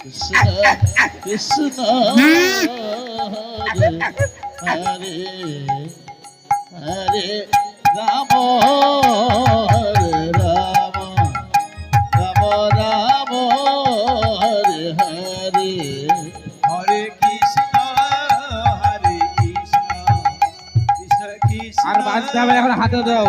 কৃষ্ণ কৃষ্ণ হরে হরে রাম হরে রাম রাম রাম হরে হরে হরে কৃষ্ণ হরে কৃষ্ণ কৃষ্ণ কৃষ্ণ আর হবে না, এখন হাতে দাও।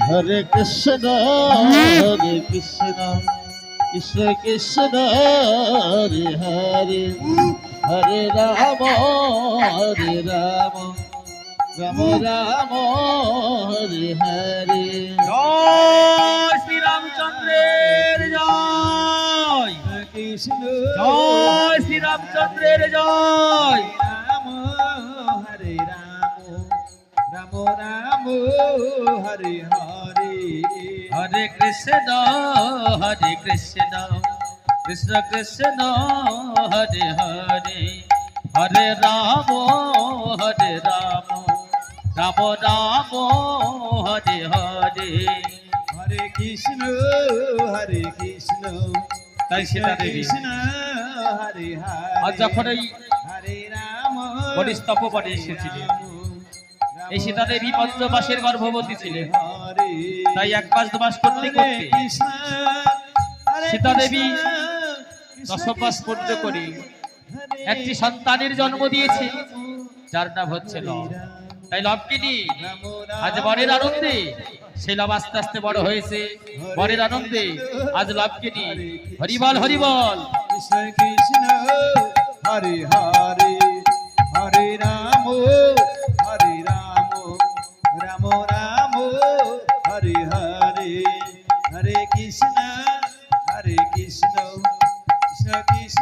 হরে কৃষ্ণ হরে কৃষ্ণ কৃষ্ণ কৃষ্ণ হরে হরে হরে রাম হরে রাম রাম রাম হরে হরে। জয় শ্রী রামচন্দ্রের জয়। কৃষ্ণ জয় শ্রী রামচন্দ্রের জয়। রাম হরে রাম রাম রাম হরে হরে হরে কৃষ্ণ হরে কৃষ্ণ কৃষ্ণ কৃষ্ণ হরে হরে হরে রাম হরে রাম রাম রাম হরে হরে হরে কৃষ্ণ হরে কৃষ্ণ তাই কৃষ্ণ হরে হরে আর যখন এই হরে রাম বলিস তপবনে এসেছিলেন। এই সীতা দেবী পঞ্চমাসের গর্ভবতী ছিলেন তাই এক মাস দু মাস করতে করতে সীতা দেবী কৃষ্ণ, দশম মাস পূর্ণ করে। একটি সন্তানের জন্ম দিয়েছে যার নাম হচ্ছে লব। তাই লবকিনি রাম রাম আজ বরের আনন্দে সেই লব আস্তে আস্তে বড় হয়েছে। বরের আনন্দে আজ লবকিনি হরিবল হরিবল। কৃষ্ণ কৃষ্ণ হরে হরে হরে রাম।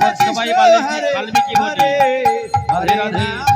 বাল্মীকি- বাল্মীকি বলি। হরে হরে রাধে। রাধে